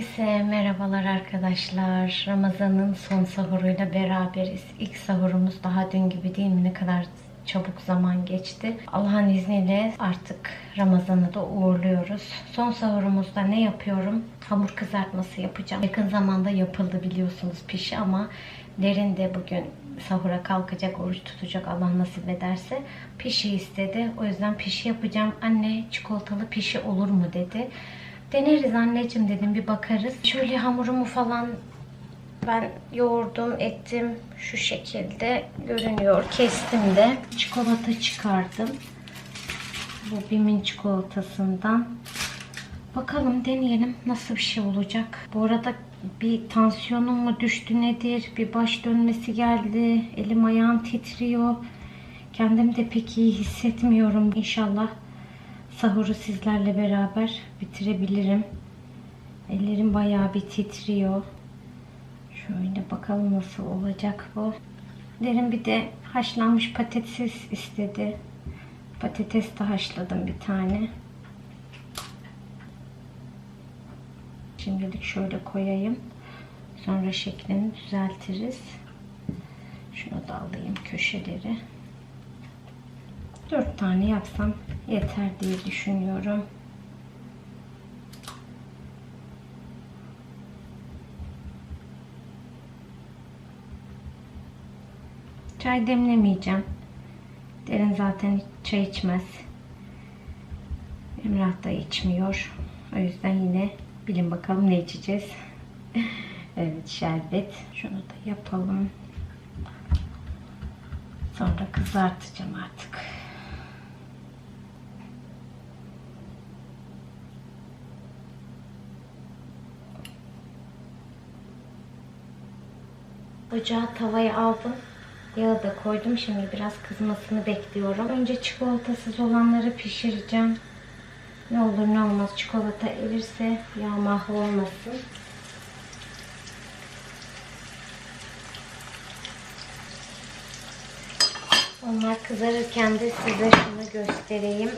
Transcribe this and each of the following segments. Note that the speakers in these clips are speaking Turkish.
Herkese merhabalar arkadaşlar. Ramazan'ın son sahuruyla beraberiz. İlk sahurumuz daha dün gibi değil mi? Ne kadar çabuk zaman geçti. Allah'ın izniyle artık Ramazan'ı da uğurluyoruz. Son sahurumuzda ne yapıyorum? Hamur kızartması yapacağım. Yakın zamanda yapıldı biliyorsunuz pişi ama Derin de bugün sahura kalkacak, oruç tutacak Allah nasip ederse. Pişi istedi. O yüzden pişi yapacağım. Anne çikolatalı pişi olur mu dedi. Deneriz anneciğim dedim bir bakarız. Şöyle hamurumu falan ben yoğurdum, ettim. Şu şekilde görünüyor. Kestim de. Çikolata çıkardım. Bu Bim'in çikolatasından. Bakalım deneyelim nasıl bir şey olacak. Bu arada bir tansiyonum mu düştü nedir? Bir baş dönmesi geldi. Elim ayağım titriyor. Kendimi de pek iyi hissetmiyorum. İnşallah sahuru sizlerle beraber bitirebilirim. Ellerim bayağı bir titriyor. Şöyle bakalım nasıl olacak bu. Derin bir de haşlanmış patates istedi. Patates de haşladım bir tane. Şimdilik şöyle koyayım. Sonra şeklini düzeltiriz. Şunu da alayım köşeleri. Dört tane yapsam yeter diye düşünüyorum. Çay demlemeyeceğim. Derin zaten çay içmez. Emrah da içmiyor. O yüzden yine bilin bakalım ne içeceğiz. evet şerbet. Şunu da yapalım. Sonra kızartacağım artık. Ocağa tavayı aldım. Yağı da koydum. Şimdi biraz kızmasını bekliyorum. Önce çikolatasız olanları pişireceğim. Ne olur ne olmaz çikolata erirse yağ mahvolmasın. Onlar kızarırken de size şunu göstereyim.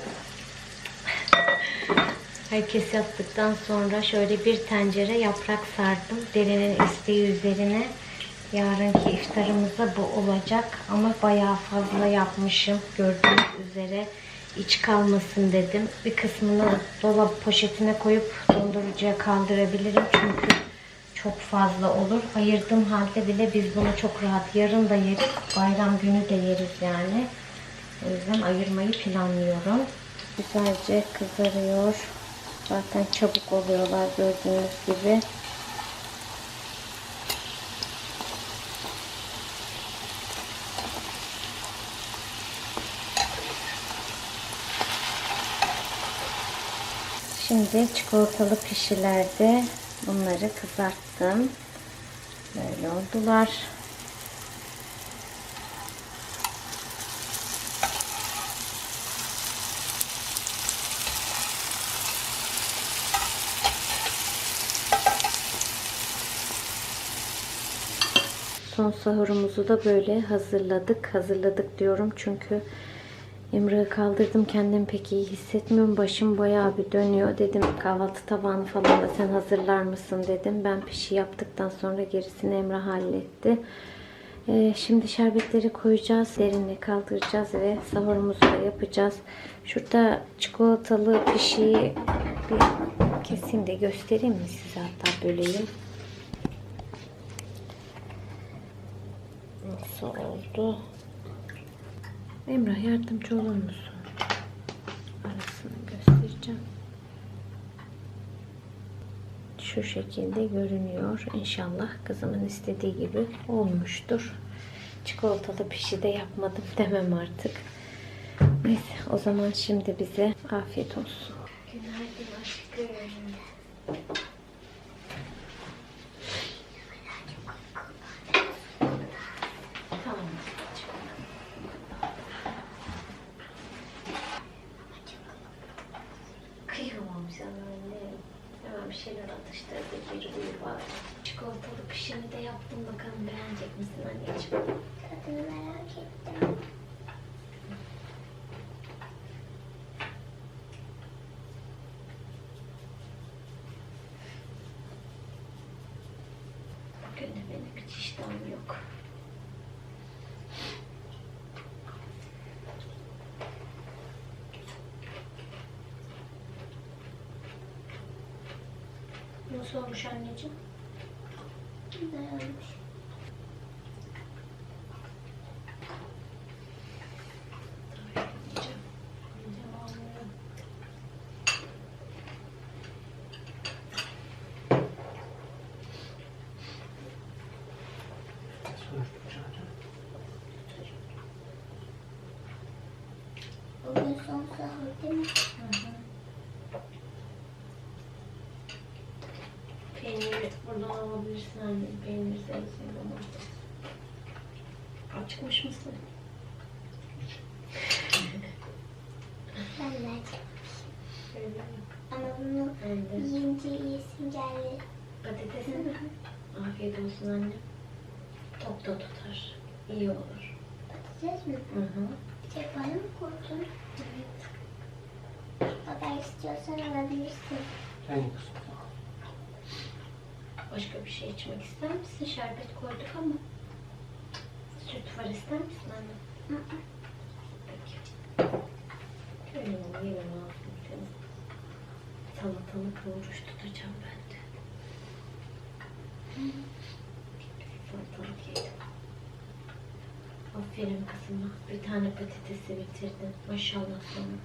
Herkes yaptıktan sonra şöyle bir tencere yaprak sardım. Derinin isteği üzerine. Yarınki iftarımızda bu olacak. Ama bayağı fazla yapmışım. Gördüğünüz üzere iç kalmasın dedim. Bir kısmını dolap poşetine koyup dondurucuya kaldırabilirim. Çünkü çok fazla olur. Ayırdığım halde bile biz bunu çok rahat yarın da yeriz. Bayram günü de yeriz yani. O yüzden ayırmayı planlıyorum. Güzelce kızarıyor. Zaten çabuk oluyorlar gördüğünüz gibi. Şimdi çikolatalı pişilerde bunları kızarttım. Böyle oldular. Son sahurumuzu da böyle hazırladık. Hazırladık diyorum çünkü Emre'yi kaldırdım. Kendimi pek iyi hissetmiyorum. Başım bayağı bir dönüyor. Dedim kahvaltı tabağını falan da sen hazırlar mısın dedim. Ben pişi yaptıktan sonra gerisini Emre halletti. Ee, şimdi şerbetleri koyacağız. Derinle kaldıracağız ve sahurumuzu da yapacağız. Şurada çikolatalı pişiyi bir keseyim de göstereyim mi size hatta böleyim. Nasıl oldu? Emrah yardımcı olur musun? Arasını göstereceğim. Şu şekilde görünüyor. İnşallah kızımın istediği gibi olmuştur. Çikolatalı pişi de yapmadım demem artık. Neyse o zaman şimdi bize afiyet olsun. Günaydın aşkım. Tamam. Kıyamam sana anne. Hemen bir şeyler atıştırdı. Bir uyu bari. Çikolatalı pişini de yaptım. Bakalım beğenecek misin anneciğim? Tadını merak ettim. Hiç iştahım yok. Nasıl olmuş anneciğim? Güzel olmuş. Bugün son sahur değil mi? Peyniri buradan alabilirsin anne. Peynir zeytin domates. Açmış mısın? Ben de. Öyle? Ama bunu de. yiyince iyisin geldi. Patates mi? Afiyet olsun anne. Tok da tutar. İyi olur. Patates mi? Hı hı. Cephanı mı koydun? Baba istiyorsan alabilirsin. En kısa. Başka bir şey içmek ister misin? Şerbet koyduk ama. Süt var ister misin anne? Hı hı. Peki. Öyle yiyelim ağzını senin. Salatalık oruç tutacağım ben de. Salatalık yedim. Aferin kızıma. Bir tane patatesi bitirdin. Maşallah sana.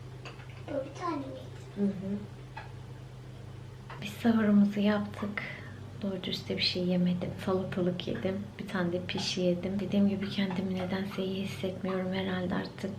Bu bir tane miydi? Hı hı. Biz sahurumuzu yaptık. Doğru dürüst bir şey yemedim. Salatalık yedim. Bir tane de pişi yedim. Dediğim gibi kendimi nedense iyi hissetmiyorum herhalde artık.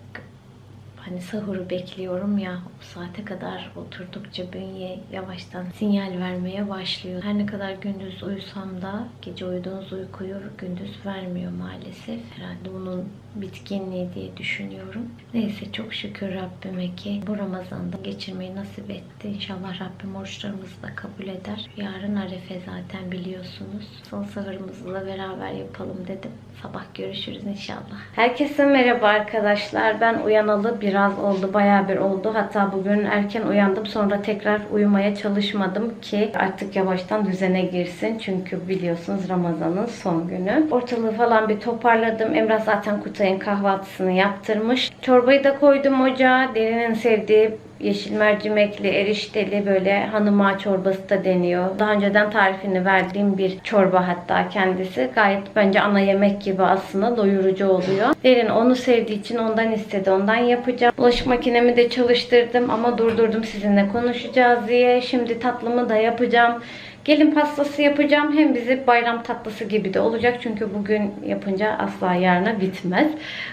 Hani sahuru bekliyorum ya o saate kadar oturdukça bünye yavaştan sinyal vermeye başlıyor. Her ne kadar gündüz uyusam da gece uyuduğunuz uykuyu gündüz vermiyor maalesef. Herhalde bunun bitkinliği diye düşünüyorum. Neyse çok şükür Rabbime ki bu Ramazan'da geçirmeyi nasip etti. İnşallah Rabbim oruçlarımızı da kabul eder. Yarın Arefe zaten biliyorsunuz. Son sahurumuzu beraber yapalım dedim. Sabah görüşürüz inşallah. Herkese merhaba arkadaşlar. Ben uyanalı biraz oldu. Bayağı bir oldu. Hatta bugün erken uyandım. Sonra tekrar uyumaya çalışmadım ki artık yavaştan düzene girsin. Çünkü biliyorsunuz Ramazan'ın son günü. Ortalığı falan bir toparladım. Emrah zaten Kutay'ın kahvaltısını yaptırmış. Çorbayı da koydum ocağa. Derinin sevdiği yeşil mercimekli, erişteli böyle hanıma çorbası da deniyor. Daha önceden tarifini verdiğim bir çorba hatta kendisi. Gayet bence ana yemek gibi aslında doyurucu oluyor. Derin onu sevdiği için ondan istedi. Ondan yapacağım. Bulaşık makinemi de çalıştırdım ama durdurdum sizinle konuşacağız diye. Şimdi tatlımı da yapacağım. Gelin pastası yapacağım. Hem bizi bayram tatlısı gibi de olacak. Çünkü bugün yapınca asla yarına bitmez.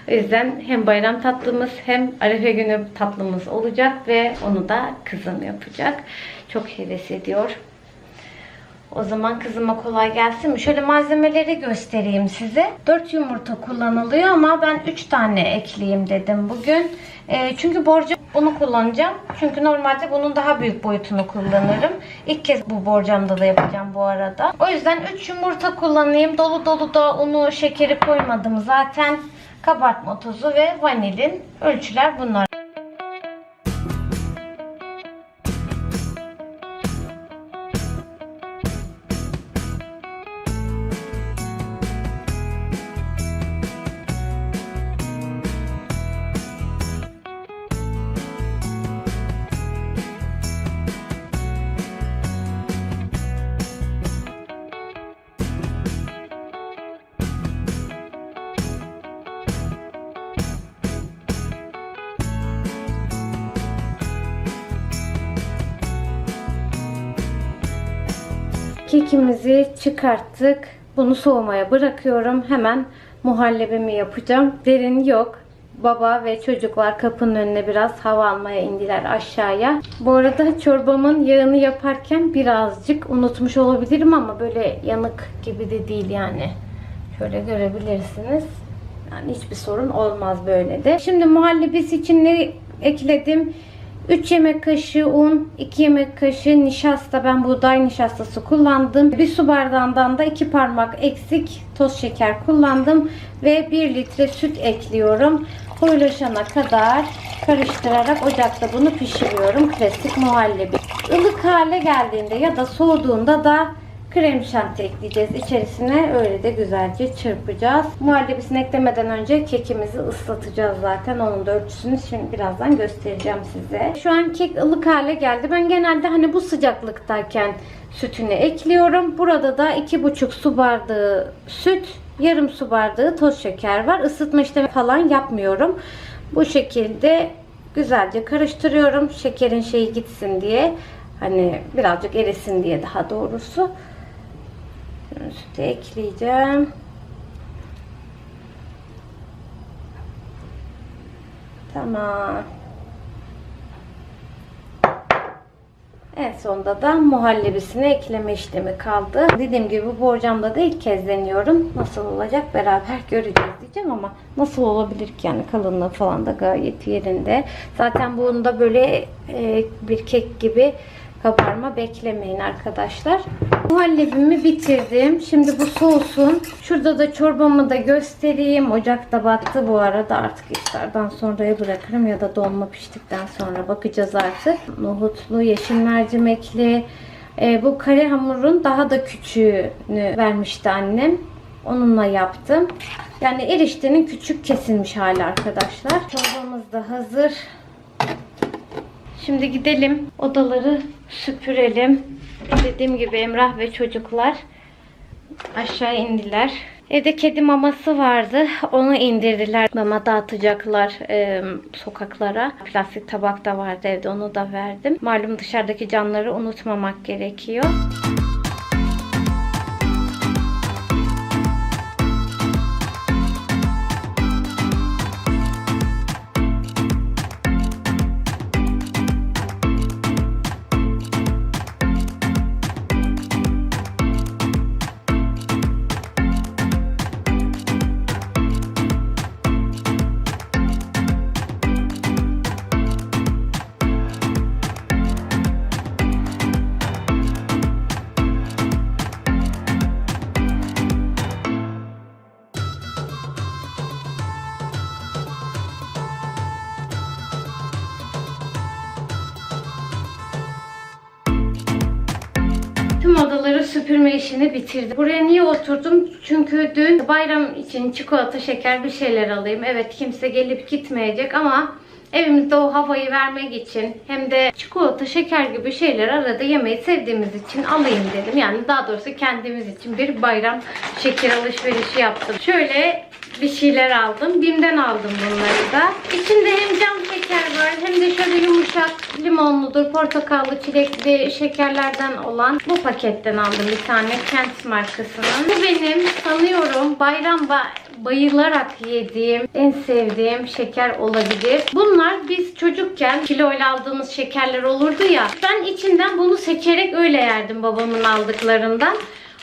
O yüzden hem bayram tatlımız hem arefe günü tatlımız olacak ve onu da kızım yapacak. Çok heves ediyor. O zaman kızıma kolay gelsin mi? Şöyle malzemeleri göstereyim size. 4 yumurta kullanılıyor ama ben 3 tane ekleyeyim dedim bugün. E, çünkü borcam bunu kullanacağım. Çünkü normalde bunun daha büyük boyutunu kullanırım. İlk kez bu borcamda da yapacağım bu arada. O yüzden 3 yumurta kullanayım. Dolu dolu da unu, şekeri koymadım. Zaten kabartma tozu ve vanilin ölçüler bunlar. Kekimizi çıkarttık. Bunu soğumaya bırakıyorum. Hemen muhallebimi yapacağım. Derin yok. Baba ve çocuklar kapının önüne biraz hava almaya indiler aşağıya. Bu arada çorbamın yağını yaparken birazcık unutmuş olabilirim ama böyle yanık gibi de değil yani. Şöyle görebilirsiniz. Yani hiçbir sorun olmaz böyle de. Şimdi muhallebisi için ne ekledim? 3 yemek kaşığı un, 2 yemek kaşığı nişasta. Ben buğday nişastası kullandım. Bir su bardağından da 2 parmak eksik toz şeker kullandım. Ve 1 litre süt ekliyorum. Koyulaşana kadar karıştırarak ocakta bunu pişiriyorum. Klasik muhallebi. Ilık hale geldiğinde ya da soğuduğunda da krem şanti ekleyeceğiz içerisine. Öyle de güzelce çırpacağız. Muhallebisini eklemeden önce kekimizi ıslatacağız zaten. Onun da ölçüsünü şimdi birazdan göstereceğim size. Şu an kek ılık hale geldi. Ben genelde hani bu sıcaklıktayken sütünü ekliyorum. Burada da 2,5 su bardağı süt, yarım su bardağı toz şeker var. Isıtma işlemi falan yapmıyorum. Bu şekilde güzelce karıştırıyorum. Şekerin şeyi gitsin diye. Hani birazcık erisin diye daha doğrusu. Şimdi sütü ekleyeceğim. Tamam. En sonunda da muhallebisine ekleme işlemi kaldı. Dediğim gibi bu borcamda da ilk kez deniyorum. Nasıl olacak beraber göreceğiz diyeceğim ama nasıl olabilir ki yani kalınlığı falan da gayet yerinde. Zaten bunda böyle e, bir kek gibi kabarma beklemeyin arkadaşlar. Muhallebimi bitirdim. Şimdi bu soğusun. Şurada da çorbamı da göstereyim. Ocak da battı bu arada. Artık iftardan sonraya bırakırım ya da dolma piştikten sonra bakacağız artık. Nohutlu, yeşil mercimekli. Ee, bu kare hamurun daha da küçüğünü vermişti annem. Onunla yaptım. Yani eriştenin küçük kesilmiş hali arkadaşlar. Çorbamız da hazır. Şimdi gidelim odaları süpürelim. Dediğim gibi Emrah ve çocuklar aşağı indiler. Evde kedi maması vardı. Onu indirdiler. Mama dağıtacaklar e, sokaklara. Plastik tabak da vardı evde. Onu da verdim. Malum dışarıdaki canları unutmamak gerekiyor. Oturdum? Çünkü dün bayram için çikolata, şeker bir şeyler alayım. Evet kimse gelip gitmeyecek ama evimizde o havayı vermek için hem de çikolata, şeker gibi şeyler arada yemeyi sevdiğimiz için alayım dedim. Yani daha doğrusu kendimiz için bir bayram şeker alışverişi yaptım. Şöyle bir şeyler aldım. Bim'den aldım bunları da. İçinde hem cam şeker var hem de şöyle yumuşak limonludur, portakallı, çilekli şekerlerden olan bu paketten aldım bir tane Kent markasının. Bu benim sanıyorum bayram ba- bayılarak yediğim, en sevdiğim şeker olabilir. Bunlar biz çocukken kiloyla aldığımız şekerler olurdu ya. Ben içinden bunu seçerek öyle yerdim babamın aldıklarından.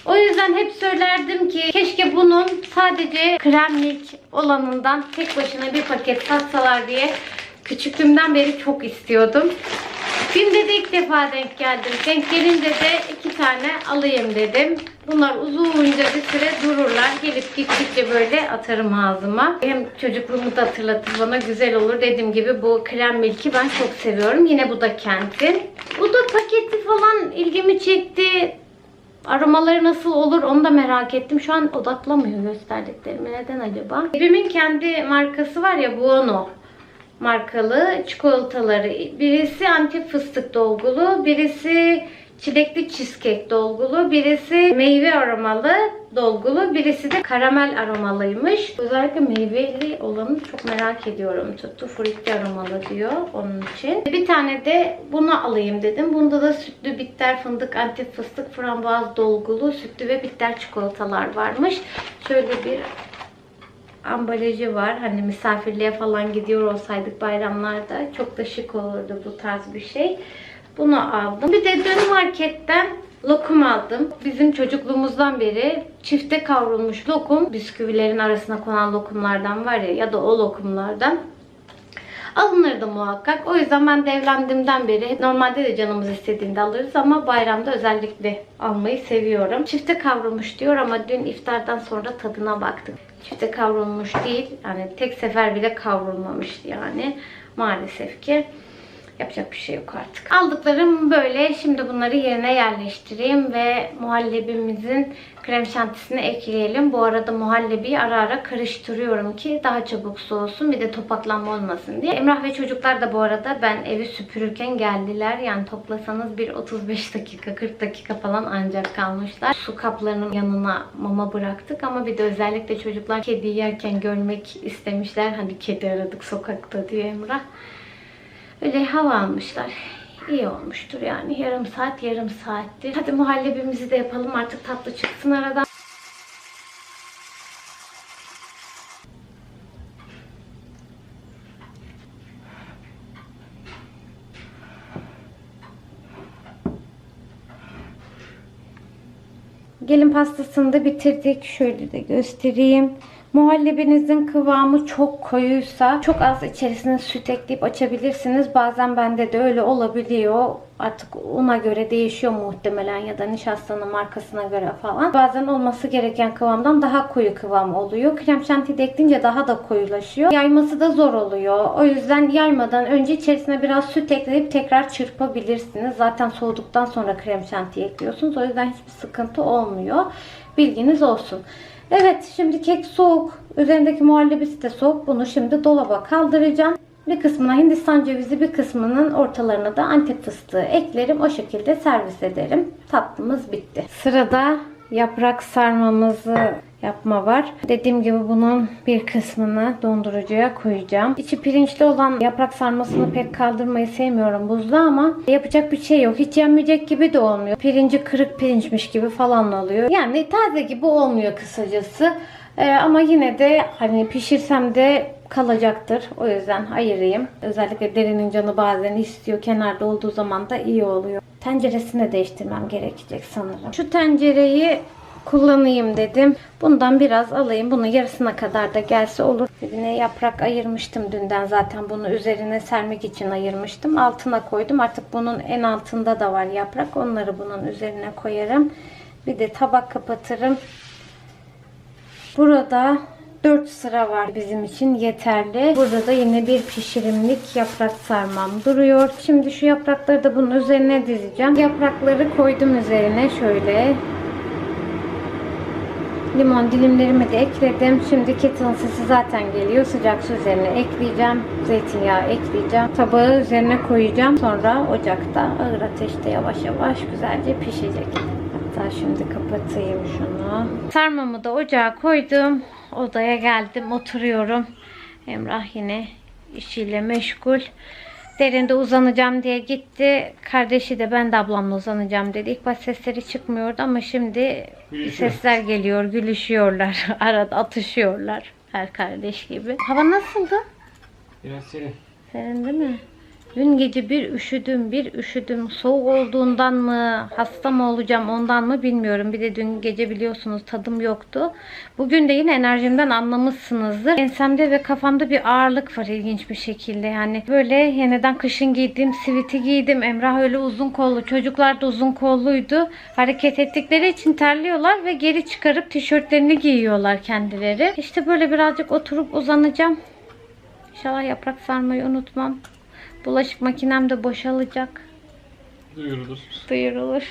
O yüzden hep söylerdim ki keşke bunun sadece kremlik olanından tek başına bir paket satsalar diye küçüklüğümden beri çok istiyordum. Bim'de de ilk defa denk geldim. Denk gelince de iki tane alayım dedim. Bunlar uzunca bir süre dururlar. Gelip gittikçe böyle atarım ağzıma. Hem çocukluğumu da hatırlatır bana güzel olur. Dediğim gibi bu krem milki ben çok seviyorum. Yine bu da Kent'in. Bu da paketi falan ilgimi çekti. Aromaları nasıl olur onu da merak ettim. Şu an odaklamıyor gösterdiklerimi. Neden acaba? Bim'in kendi markası var ya Buono markalı çikolataları. Birisi antif fıstık dolgulu, birisi çilekli cheesecake dolgulu, birisi meyve aromalı dolgulu, birisi de karamel aromalıymış. Özellikle meyveli olanı çok merak ediyorum. Tuttu frutti aromalı diyor onun için. Bir tane de bunu alayım dedim. Bunda da sütlü bitter fındık, antif fıstık, frambuaz dolgulu, sütlü ve bitter çikolatalar varmış. Şöyle bir ambalajı var. Hani misafirliğe falan gidiyor olsaydık bayramlarda çok da şık olurdu bu tarz bir şey. Bunu aldım. Bir de dün marketten lokum aldım. Bizim çocukluğumuzdan beri çifte kavrulmuş lokum. Bisküvilerin arasına konan lokumlardan var ya ya da o lokumlardan. Alınırdı muhakkak. O yüzden ben de beri normalde de canımız istediğinde alırız ama bayramda özellikle almayı seviyorum. Çifte kavrulmuş diyor ama dün iftardan sonra tadına baktık. Çifte kavrulmuş değil. Yani tek sefer bile kavrulmamıştı yani. Maalesef ki. Yapacak bir şey yok artık. Aldıklarım böyle. Şimdi bunları yerine yerleştireyim ve muhallebimizin krem şantisini ekleyelim. Bu arada muhallebiyi ara ara karıştırıyorum ki daha çabuk soğusun. Bir de topaklanma olmasın diye. Emrah ve çocuklar da bu arada ben evi süpürürken geldiler. Yani toplasanız bir 35 dakika 40 dakika falan ancak kalmışlar. Su kaplarının yanına mama bıraktık ama bir de özellikle çocuklar kedi yerken görmek istemişler. Hani kedi aradık sokakta diye Emrah. Öyle hava almışlar. İyi olmuştur yani. Yarım saat yarım saattir. Hadi muhallebimizi de yapalım artık tatlı çıksın aradan. Gelin pastasını da bitirdik. Şöyle de göstereyim. Muhallebinizin kıvamı çok koyuysa çok az içerisine süt ekleyip açabilirsiniz. Bazen bende de öyle olabiliyor. Artık una göre değişiyor muhtemelen ya da nişastanın markasına göre falan. Bazen olması gereken kıvamdan daha koyu kıvam oluyor. Krem şanti de daha da koyulaşıyor. Yayması da zor oluyor. O yüzden yaymadan önce içerisine biraz süt ekleyip tekrar çırpabilirsiniz. Zaten soğuduktan sonra krem şanti ekliyorsunuz. O yüzden hiçbir sıkıntı olmuyor. Bilginiz olsun. Evet şimdi kek soğuk. Üzerindeki muhallebisi de soğuk. Bunu şimdi dolaba kaldıracağım. Bir kısmına Hindistan cevizi bir kısmının ortalarına da antep fıstığı eklerim. O şekilde servis ederim. Tatlımız bitti. Sırada yaprak sarmamızı yapma var. Dediğim gibi bunun bir kısmını dondurucuya koyacağım. İçi pirinçli olan yaprak sarmasını pek kaldırmayı sevmiyorum buzda ama yapacak bir şey yok. Hiç yenmeyecek gibi de olmuyor. Pirinci kırık pirinçmiş gibi falan oluyor. Yani taze gibi olmuyor kısacası. Ee, ama yine de hani pişirsem de kalacaktır. O yüzden ayırayım. Özellikle derinin canı bazen istiyor. Kenarda olduğu zaman da iyi oluyor. Tenceresini de değiştirmem gerekecek sanırım. Şu tencereyi kullanayım dedim. Bundan biraz alayım. Bunun yarısına kadar da gelse olur. Yine yaprak ayırmıştım dünden zaten. Bunu üzerine sermek için ayırmıştım. Altına koydum. Artık bunun en altında da var yaprak. Onları bunun üzerine koyarım. Bir de tabak kapatırım. Burada 4 sıra var bizim için yeterli. Burada da yine bir pişirimlik yaprak sarmam duruyor. Şimdi şu yaprakları da bunun üzerine dizeceğim. Yaprakları koydum üzerine şöyle. Limon dilimlerimi de ekledim. Şimdi kettle'ın sesi zaten geliyor. Sıcak su üzerine ekleyeceğim. Zeytinyağı ekleyeceğim. Tabağı üzerine koyacağım. Sonra ocakta ağır ateşte yavaş yavaş güzelce pişecek. Hatta şimdi kapatayım şunu. Sarmamı da ocağa koydum. Odaya geldim. Oturuyorum. Emrah yine işiyle meşgul. Derinde uzanacağım diye gitti. Kardeşi de ben de ablamla uzanacağım dedi. İlk baş sesleri çıkmıyordu ama şimdi Gülüşüyor. sesler geliyor. Gülüşüyorlar. Arada atışıyorlar. Her kardeş gibi. Hava nasıldı? Biraz serin. Serin değil mi? Dün gece bir üşüdüm, bir üşüdüm. Soğuk olduğundan mı, hasta mı olacağım ondan mı bilmiyorum. Bir de dün gece biliyorsunuz tadım yoktu. Bugün de yine enerjimden anlamışsınızdır. Ensemde ve kafamda bir ağırlık var ilginç bir şekilde. Yani böyle yeniden kışın giydim, siviti giydim. Emrah öyle uzun kollu, çocuklar da uzun kolluydu. Hareket ettikleri için terliyorlar ve geri çıkarıp tişörtlerini giyiyorlar kendileri. İşte böyle birazcık oturup uzanacağım. İnşallah yaprak sarmayı unutmam. Bulaşık makinem de boşalacak. Duyurulur. Duyurulur.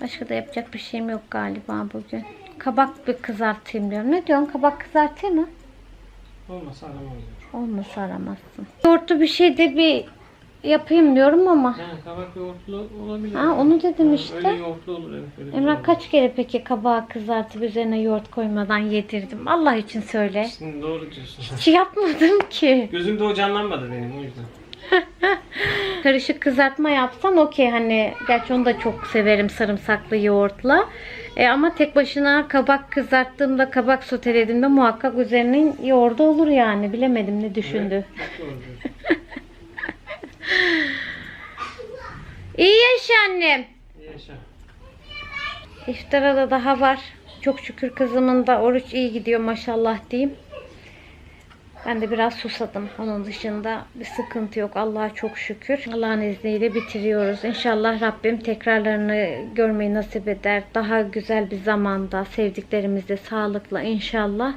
Başka da yapacak bir şeyim yok galiba bugün. Kabak bir kızartayım diyorum. Ne diyorsun? Kabak kızartayım mı? Olmasa aramam. Olmasa aramazsın. Yoğurtlu bir şey de bir yapayım diyorum ama. Yani kabak yoğurtlu olabilir. Ha, onu dedim Ha, işte. Öyle yoğurtlu olur evet. Öyle Emrah güzel kaç kere peki kabağı kızartıp üzerine yoğurt koymadan yedirdim? Allah için söyle. olur. Şimdi doğru diyorsun. Hiç yapmadım ki. Gözümde o canlanmadı benim o yüzden. Karışık kızartma yapsan okey hani gerçi onu da çok severim sarımsaklı yoğurtla. E, ama tek başına kabak kızarttığımda kabak sotelediğimde muhakkak üzerinin yoğurdu olur yani. Bilemedim ne düşündü. Evet. İyi yaşa annem. İyi yaşa. İftara da daha var. Çok şükür kızımın da oruç iyi gidiyor maşallah diyeyim. Ben de biraz susadım. Onun dışında bir sıkıntı yok. Allah'a çok şükür. Allah'ın izniyle bitiriyoruz. İnşallah Rabbim tekrarlarını görmeyi nasip eder. Daha güzel bir zamanda sevdiklerimizle sağlıkla inşallah.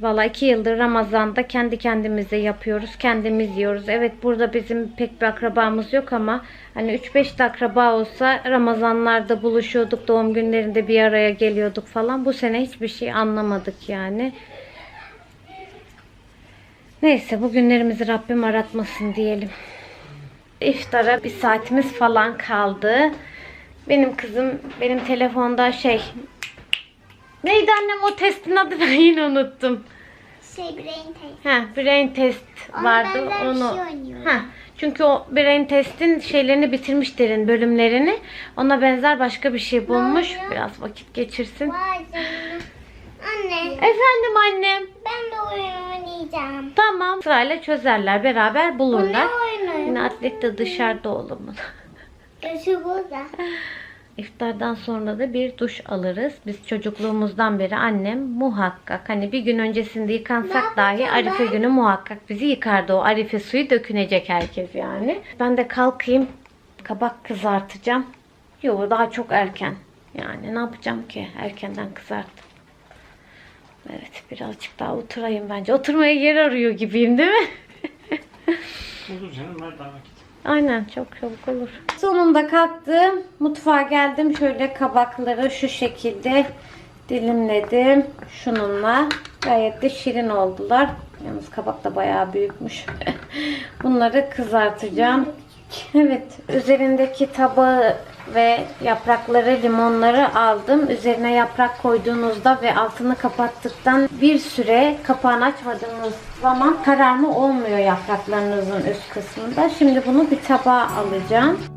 Valla iki yıldır Ramazan'da kendi kendimize yapıyoruz. Kendimiz yiyoruz. Evet burada bizim pek bir akrabamız yok ama hani 3-5 de akraba olsa Ramazanlarda buluşuyorduk. Doğum günlerinde bir araya geliyorduk falan. Bu sene hiçbir şey anlamadık yani. Neyse bugünlerimizi Rabbim aratmasın diyelim. İftara bir saatimiz falan kaldı. Benim kızım benim telefonda şey Neydi annem o testin adı ben yine unuttum. Şey brain test. Ha, brain test Ona vardı. bir Onu şey oynuyorum. Ha, çünkü o brain testin şeylerini bitirmiş derin bölümlerini. Ona benzer başka bir şey bulmuş. Biraz vakit geçirsin. Vay canına. Anne Efendim annem. ben de oyun oynayacağım. Tamam. Sırayla çözerler. Beraber Bu ne bulurlar. oyunu? Yine atlet de dışarıda oğlumun. Gözü burada. İftardan sonra da bir duş alırız. Biz çocukluğumuzdan beri annem muhakkak hani bir gün öncesinde yıkansak dahi Arife ben? günü muhakkak bizi yıkardı. O Arife suyu dökünecek herkes yani. Ben de kalkayım kabak kızartacağım. Yo daha çok erken. Yani ne yapacağım ki erkenden kızarttım. Evet birazcık daha oturayım bence. Oturmaya yer arıyor gibiyim değil mi? Olur canım var daha vakit. Aynen çok çabuk olur. Sonunda kalktım. Mutfağa geldim. Şöyle kabakları şu şekilde dilimledim. Şununla. Gayet de şirin oldular. Yalnız kabak da bayağı büyükmüş. Bunları kızartacağım. Evet. Üzerindeki tabağı ve yaprakları, limonları aldım. Üzerine yaprak koyduğunuzda ve altını kapattıktan bir süre kapağını açmadığınız zaman kararma olmuyor yapraklarınızın üst kısmında. Şimdi bunu bir tabağa alacağım.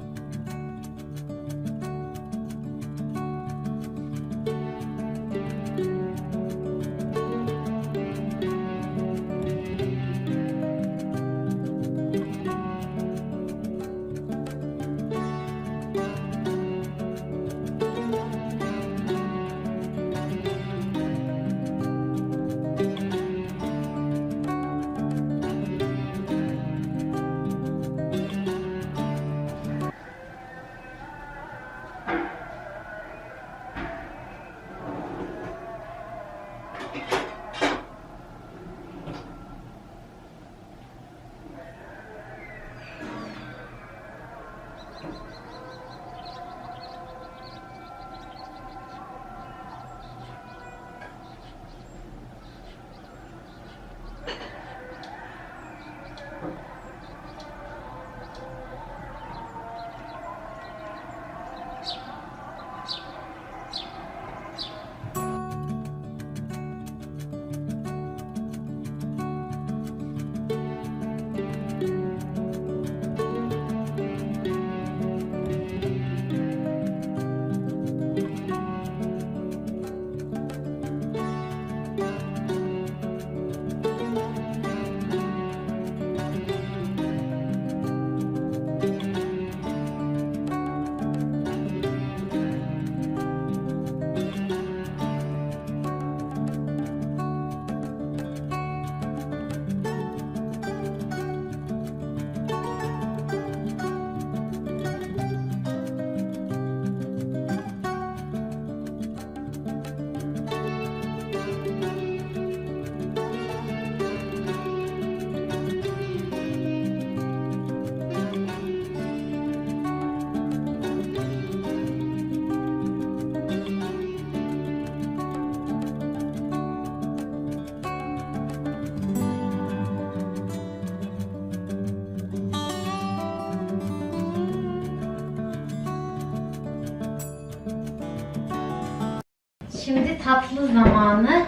Tatlı zamanı.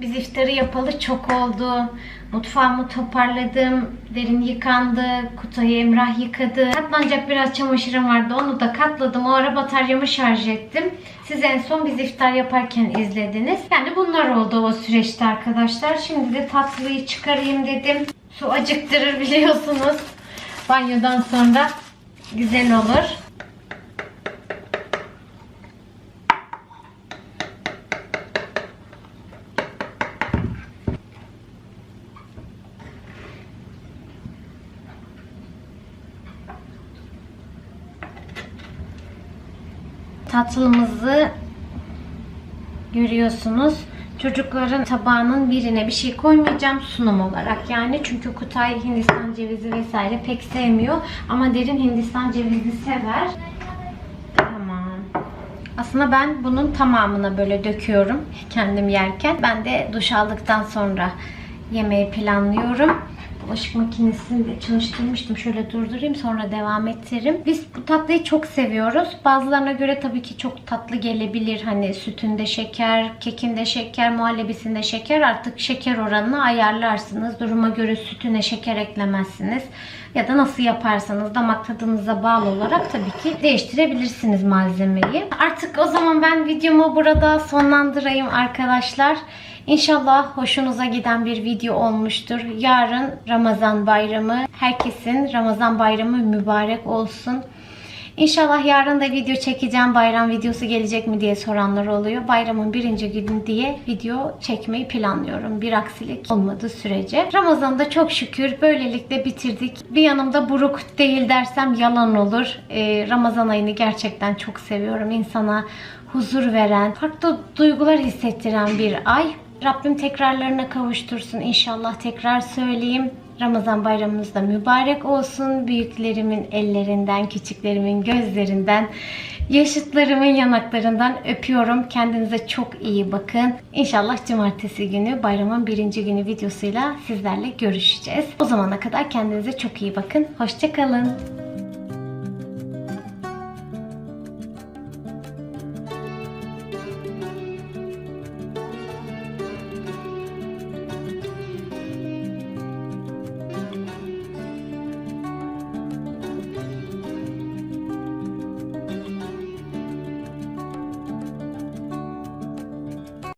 Biz iftarı yapalı çok oldu. Mutfağımı toparladım. Derin yıkandı. Kutayı Emrah yıkadı. Katlanacak biraz çamaşırım vardı. Onu da katladım. O ara bataryamı şarj ettim. Siz en son biz iftar yaparken izlediniz. Yani bunlar oldu o süreçte arkadaşlar. Şimdi de tatlıyı çıkarayım dedim. Su acıktırır biliyorsunuz. Banyodan sonra güzel olur. Tatlımızı görüyorsunuz. Çocukların tabağının birine bir şey koymayacağım sunum olarak yani çünkü Kutay Hindistan cevizi vesaire pek sevmiyor ama derin Hindistan cevizi sever. Tamam. Aslında ben bunun tamamına böyle döküyorum kendim yerken. Ben de duş aldıktan sonra yemeği planlıyorum. Bulaşık makinesini çalıştırmıştım. Şöyle durdurayım sonra devam ettiririm. Biz bu tatlıyı çok seviyoruz. Bazılarına göre tabii ki çok tatlı gelebilir. Hani sütünde şeker, kekinde şeker, muhallebisinde şeker. Artık şeker oranını ayarlarsınız. Duruma göre sütüne şeker eklemezsiniz. Ya da nasıl yaparsanız damak tadınıza bağlı olarak tabii ki değiştirebilirsiniz malzemeyi. Artık o zaman ben videomu burada sonlandırayım arkadaşlar. İnşallah hoşunuza giden bir video olmuştur. Yarın Ramazan bayramı. Herkesin Ramazan bayramı mübarek olsun. İnşallah yarın da video çekeceğim. Bayram videosu gelecek mi diye soranlar oluyor. Bayramın birinci günü diye video çekmeyi planlıyorum. Bir aksilik olmadığı sürece. Ramazan'da çok şükür böylelikle bitirdik. Bir yanımda buruk değil dersem yalan olur. Ee, Ramazan ayını gerçekten çok seviyorum. İnsana huzur veren, farklı duygular hissettiren bir ay. Rabbim tekrarlarına kavuştursun inşallah tekrar söyleyeyim. Ramazan bayramınız da mübarek olsun. Büyüklerimin ellerinden, küçüklerimin gözlerinden, yaşıtlarımın yanaklarından öpüyorum. Kendinize çok iyi bakın. İnşallah cumartesi günü bayramın birinci günü videosuyla sizlerle görüşeceğiz. O zamana kadar kendinize çok iyi bakın. Hoşçakalın.